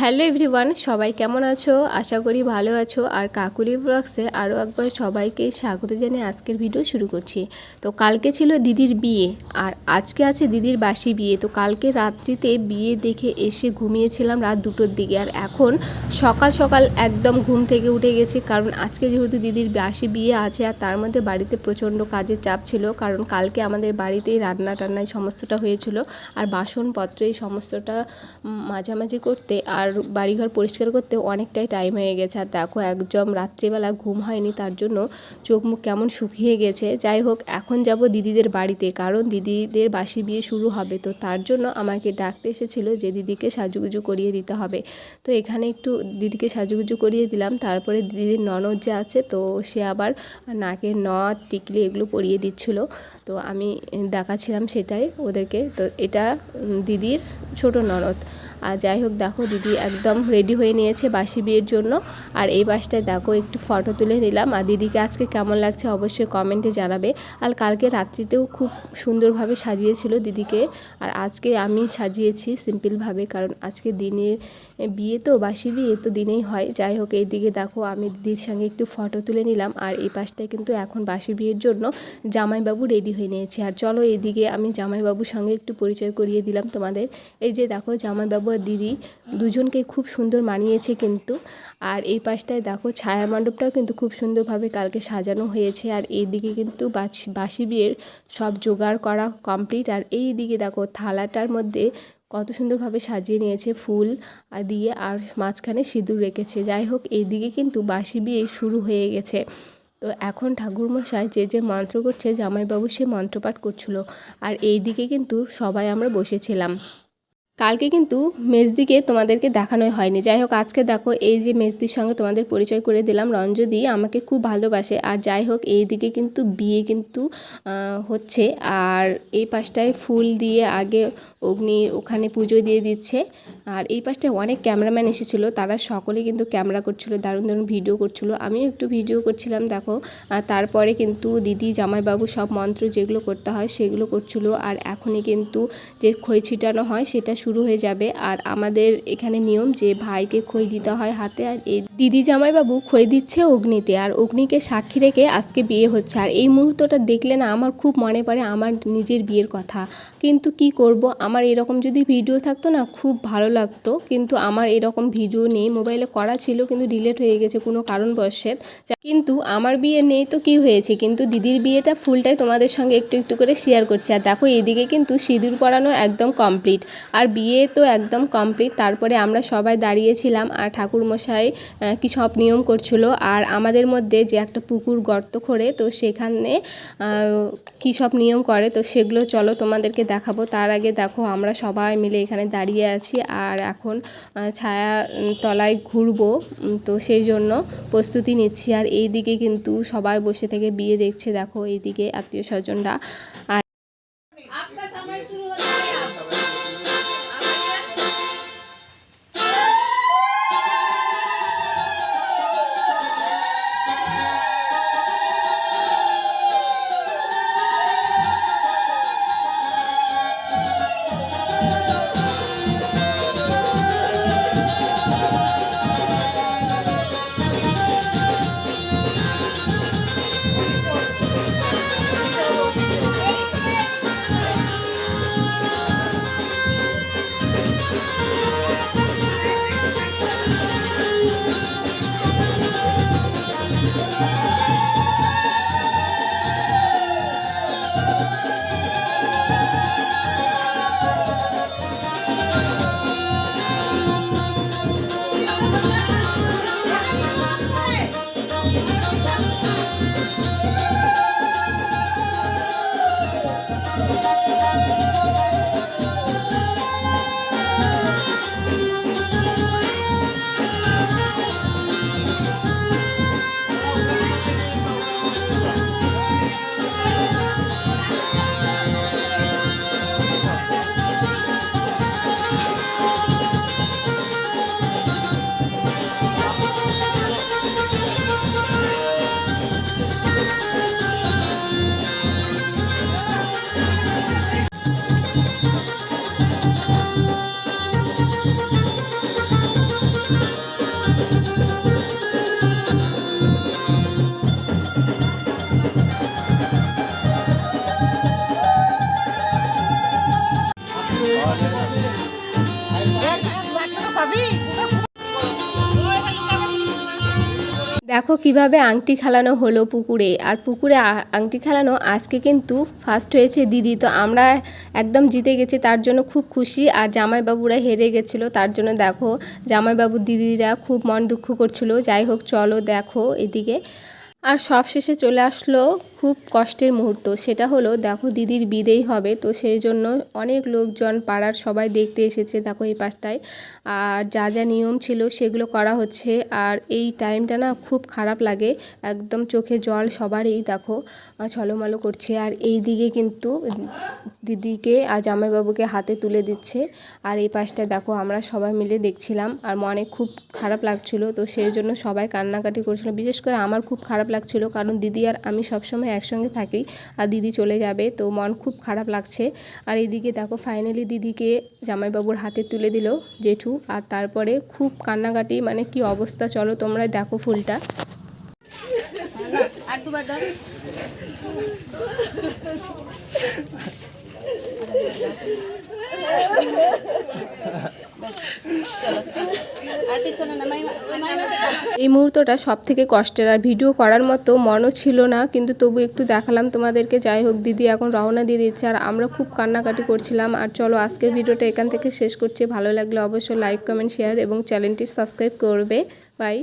Hello everyone, সবাই কেমন আছো? আশা করি ভালো আছো। আর কাকুলি ব্লগসে আরও একবার সবাইকে স্বাগত জানিয়ে আজকের ভিডিও শুরু করছি। তো কালকে ছিল দিদির বিয়ে, আর আজকে আছে দিদির বাসি বিয়ে। তো কালকে রাত্রিতে বিয়ে দেখে এসে ঘুমিয়েছিলাম রাত দুটোর দিকে। আর এখন সকাল সকাল একদম ঘুম থেকে উঠে গেছি, কারণ আজকে যেহেতু দিদির বাসি বিয়ে আছে, আর তার মধ্যে বাড়িতে প্রচণ্ড কাজের চাপ ছিল, কারণ কালকে আমাদের বাড়িতেই রান্না টান্নায় সমস্তটা হয়েছিল। আর বাসনপত্র এই সমস্তটা মাঝামাঝি করতে, আর বাড়িঘর পরিষ্কার করতে অনেকটাই টাইম হয়ে গেছে। আর দেখো, একদম রাত্রিবেলা ঘুম হয়নি, তার জন্য চোখ মুখ কেমন শুকিয়ে গেছে। যাই হোক, এখন যাব দিদিদের বাড়িতে, কারণ দিদিদের বাসি বিয়ে শুরু হবে। তো তার জন্য আমাকে ডাকতে এসেছিল যে, দিদিকে সাজুগুজু করিয়ে দিতে হবে। তো এখানে একটু দিদিকে সাজুগুজু করিয়ে দিলাম। তারপরে দিদির ননদ যে আছে, তো সে আবার নাকের নথ টিকলি এগুলো পরিয়ে দিচ্ছিল। তো আমি দেখাচ্ছিলাম সেটাই ওদেরকে। তো এটা দিদির ছোট নরদ আর যাই হোক, দেখো দিদি একদম রেডি হয়ে নিয়েছে বাসি বিয়ের জন্য। আর এই বাসটায় দেখো একটু ফটো তুলে নিলাম। আর দিদিকে আজকে কেমন লাগছে অবশ্যই কমেন্টে জানাবে। আর কালকে রাত্রিতেও খুব সুন্দরভাবে সাজিয়েছিল দিদিকে। আর আজকে আমি সাজিয়েছি সিম্পলভাবে কারণ আজকে দিনের বিয়ে তো, বাসি বিয়ে তো দিনেই হয়। যাই হোক এই দিকে দেখো, আমি দিদির সঙ্গে একটু ফটো তুলে নিলাম। আর এই পাশটায় কিন্তু এখন বাসি বিয়ের জন্য জামাইবাবু রেডি হয়ে নিয়েছে। আর চলো এদিকে আমি জামাইবাবুর সঙ্গে একটু পরিচয় করিয়ে দিলাম তোমাদের। এই যে দেখো, জামাইবাবু আর দিদি দুজনকে খুব সুন্দর মানিয়েছে কিন্তু। আর এই পাশটায় দেখো, ছায়া মণ্ডপটাও কিন্তু খুব সুন্দরভাবে কালকে সাজানো হয়েছে। আর এইদিকে কিন্তু বাস- বাসি বিয়ের সব জোগাড় করা কমপ্লিট আর এই দিকে দেখো, থালাটার মধ্যে কত সুন্দরভাবে সাজিয়ে নিয়েছে ফুল দিয়ে আর মাঝখানে সিঁদুর রেখেছে। যাই হোক এইদিকে কিন্তু বাসি বিয়ে শুরু হয়ে গেছে। তো এখন ঠাকুরমশাই যে যে মন্ত্র করছে, জামাইবাবু সে মন্ত্রপাঠ করছিল। আর এই দিকে কিন্তু সবাই আমরা বসেছিলাম। কালকে কিন্তু মেজদিকে তোমাদেরকে দেখানোই হয়নি। যাই হোক, আজকে দেখো এই যে মেজদির সঙ্গে তোমাদের পরিচয় করে দিলাম। রঞ্জদি আমাকে খুব ভালোবাসে। আর যাই হোক, এই দিকে কিন্তু বিয়ে কিন্তু হচ্ছে। আর এই পাশটায় ফুল দিয়ে আগে অগ্নির ওখানে পুজো দিয়ে দিচ্ছে। আর এই পাশটায় অনেক ক্যামেরাম্যান এসেছিল। তারা সকলে কিন্তু ক্যামেরা করছিল, দারুণ দারুণ ভিডিও করছিল। আমিও একটু ভিডিও করছিলাম, দেখো। আর তারপরে কিন্তু দিদি, জামাইবাবু সব মন্ত্র যেগুলো করতে হয় সেগুলো করছিল। আর এখনই কিন্তু যে খই ছিটানো হয় সেটা শুরু হয়ে যাবে। আর আমাদের এখানে নিয়ম যে ভাইকে খই দিতে হয় হাতে আর এই দিদি জামাইবাবু খই দিচ্ছে অগ্নিতে। আর অগ্নিকে সাক্ষী রেখে আজকে বিয়ে হচ্ছে। আর এই মুহূর্তটা দেখলে না আমার খুব মনে পড়ে আমার নিজের বিয়ের কথা। কিন্তু কি করব? আমার এরকম যদি ভিডিও থাকতো না খুব ভালো লাগতো। কিন্তু আমার এরকম ভিডিও নেই। মোবাইলে করা ছিল কিন্তু ডিলেট হয়ে গেছে কোনো কারণবশত। যা- কিন্তু আমার বিয়ে নেই তো কি হয়েছে? কিন্তু দিদির বিয়েটা ফুলটাই তোমাদের সঙ্গে একটু একটু করে শেয়ার করছি। আর দেখো এদিকে কিন্তু সিঁদুর পরানো একদম কমপ্লিট আর বিয়ে তো একদম কমপ্লিট তারপরে আমরা সবাই দাঁড়িয়েছিলাম আর ঠাকুরমশাই কি সব নিয়ম করছিল। আর আমাদের মধ্যে যে একটা পুকুর গর্ত করে তো সেখানে কি সব নিয়ম করে, তো সেগুলো চলো তোমাদেরকে দেখাবো। তার আগে দেখো, আমরা সবাই মিলে এখানে দাঁড়িয়ে আছি আর এখন ছায়া তলায় ঘুরবো। তো সেই জন্য প্রস্তুতি নিচ্ছি। আর এই দিকে কিন্তু সবাই বসে থেকে বিয়ে দেখছে। দেখো এইদিকে আত্মীয় স্বজনরা। আর দেখো কীভাবে আংটি খেলানো হলো পুকুরে। আর পুকুরে আংটি খেলানো আজকে কিন্তু ফার্স্ট হয়েছে দিদি। তো আমরা একদম জিতে গেছি, তার জন্য খুব খুশি। আর জামাইবাবুরা হেরে গেছিল, তার জন্য দেখো জামাইবাবু দিদিরা খুব মন দুঃখ করছিল। যাই হোক, চলো দেখো এদিকে। আর সব শেষে চলে আসলো খুব কষ্টের মুহূর্ত। সেটা হলো, দেখো দিদির বিদেই হবে, তো সেই জন্য অনেক লোকজন পাড়ার সবাই দেখতে এসেছে, দেখো এই পাশটায়। আর যা যা নিয়ম ছিল সেগুলো করা হচ্ছে। আর এই টাইমটা না খুব খারাপ লাগে, একদম চোখে জল সবারই, দেখো ছলমলো করছে। আর এই দিকে কিন্তু দিদিকে আর জামাইবাবুকে হাতে তুলে দিচ্ছে। আর এই পাশটায় দেখো আমরা সবাই মিলে দেখছিলাম, আর মনে খুব খারাপ লাগছিল, তো সেই জন্য সবাই কান্নাকাটি করছিল। বিশেষ করে আমার খুব খারাপ লাগছিল, কারণ দিদি আর আমি সবসময় একসঙ্গে থাকি আর দিদি চলে যাবে, তো মন খুব খারাপ লাগছে। আর এদিকে দেখো ফাইনালি দিদিকে জামাইবাবুর হাতে তুলে দিল জেঠু, আর তারপরে খুব কান্নাকাটি মানে কি অবস্থা চলো তোমরা দেখো ফুলটা। আর দুবার দাও চলো আর পিছনে না মাইমা মাইমা এই মুহূর্তটা সব থেকে কষ্টের। আর ভিডিও করার মতো মনও ছিল না, কিন্তু তবু একটু দেখালাম তোমাদেরকে। যাই হোক, দিদি এখন রওনা দিয়ে দিচ্ছে, আর আমরা খুব কান্নাকাটি করছিলাম। আর চলো, আজকের ভিডিওটা এখান থেকে শেষ করছি। ভালো লাগলে অবশ্যই লাইক কমেন্ট শেয়ার এবং চ্যানেলটি সাবস্ক্রাইব করবে। বাই